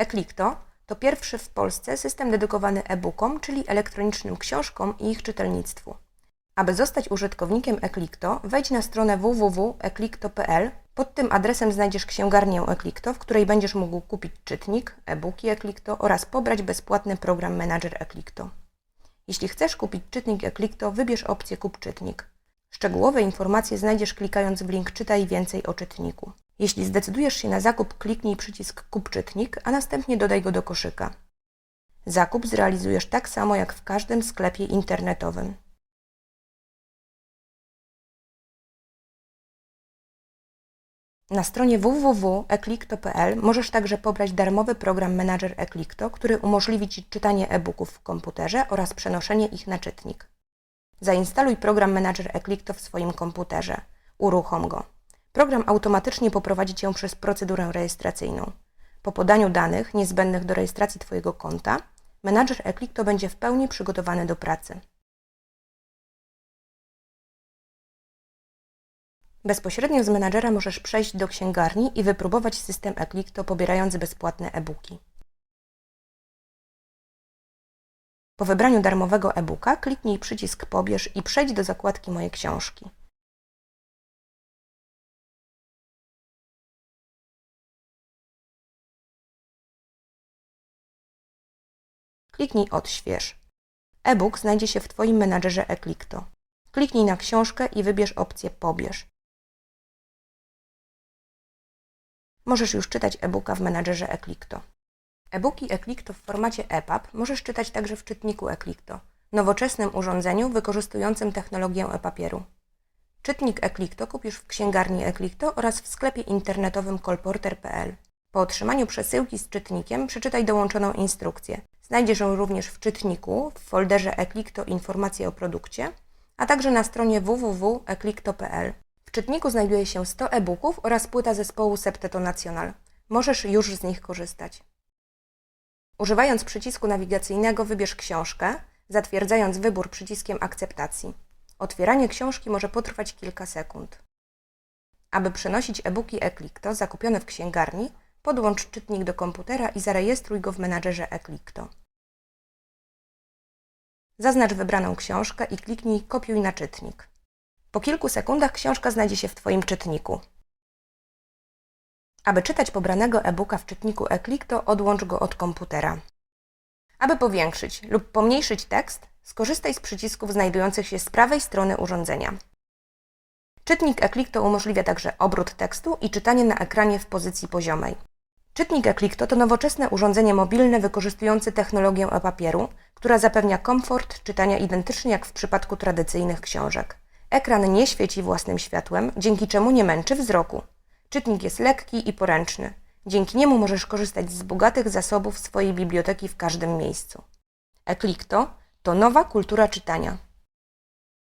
Eklikto to pierwszy w Polsce system dedykowany e-bookom, czyli elektronicznym książkom i ich czytelnictwu. Aby zostać użytkownikiem Eklikto, wejdź na stronę www.eklikto.pl. Pod tym adresem znajdziesz księgarnię Eklikto, w której będziesz mógł kupić czytnik, e-booki Eklikto oraz pobrać bezpłatny program Manager Eklikto. Jeśli chcesz kupić czytnik Eklikto, wybierz opcję Kup czytnik. Szczegółowe informacje znajdziesz klikając w link Czytaj więcej o czytniku. Jeśli zdecydujesz się na zakup, kliknij przycisk Kup czytnik, a następnie dodaj go do koszyka. Zakup zrealizujesz tak samo jak w każdym sklepie internetowym. Na stronie www.eklikto.pl możesz także pobrać darmowy program Manager Eklikto, który umożliwi Ci czytanie e-booków w komputerze oraz przenoszenie ich na czytnik. Zainstaluj program Manager Eklikto w swoim komputerze. Uruchom go. Program automatycznie poprowadzi Cię przez procedurę rejestracyjną. Po podaniu danych niezbędnych do rejestracji Twojego konta, menadżer Eklikto będzie w pełni przygotowany do pracy. Bezpośrednio z menadżera możesz przejść do księgarni i wypróbować system Eklikto pobierając bezpłatne e-booki. Po wybraniu darmowego e-booka kliknij przycisk Pobierz i przejdź do zakładki Moje książki. Kliknij Odśwież. E-book znajdzie się w Twoim menadżerze Eklikto. Kliknij na książkę i wybierz opcję Pobierz. Możesz już czytać e-booka w menadżerze Eklikto. E-booki Eklikto w formacie EPUB możesz czytać także w czytniku Eklikto, nowoczesnym urządzeniu wykorzystującym technologię e-papieru. Czytnik Eklikto kupisz w księgarni Eklikto oraz w sklepie internetowym kolporter.pl. Po otrzymaniu przesyłki z czytnikiem przeczytaj dołączoną instrukcję. Znajdziesz ją również w czytniku w folderze Eklikto Informacje o produkcie, a także na stronie www.eklikto.pl. W czytniku znajduje się 100 e-booków oraz płyta zespołu Septeto Nacional. Możesz już z nich korzystać. Używając przycisku nawigacyjnego wybierz książkę, zatwierdzając wybór przyciskiem akceptacji. Otwieranie książki może potrwać kilka sekund. Aby przenosić e-booki Eklikto zakupione w księgarni, podłącz czytnik do komputera i zarejestruj go w menadżerze Eklikto. Zaznacz wybraną książkę i kliknij Kopiuj na czytnik. Po kilku sekundach książka znajdzie się w Twoim czytniku. Aby czytać pobranego e-booka w czytniku Eklikto, odłącz go od komputera. Aby powiększyć lub pomniejszyć tekst, skorzystaj z przycisków znajdujących się z prawej strony urządzenia. Czytnik Eklikto umożliwia także obrót tekstu i czytanie na ekranie w pozycji poziomej. Czytnik Eklikto to nowoczesne urządzenie mobilne wykorzystujące technologię e-papieru, która zapewnia komfort czytania identycznie jak w przypadku tradycyjnych książek. Ekran nie świeci własnym światłem, dzięki czemu nie męczy wzroku. Czytnik jest lekki i poręczny. Dzięki niemu możesz korzystać z bogatych zasobów swojej biblioteki w każdym miejscu. Eklikto to nowa kultura czytania.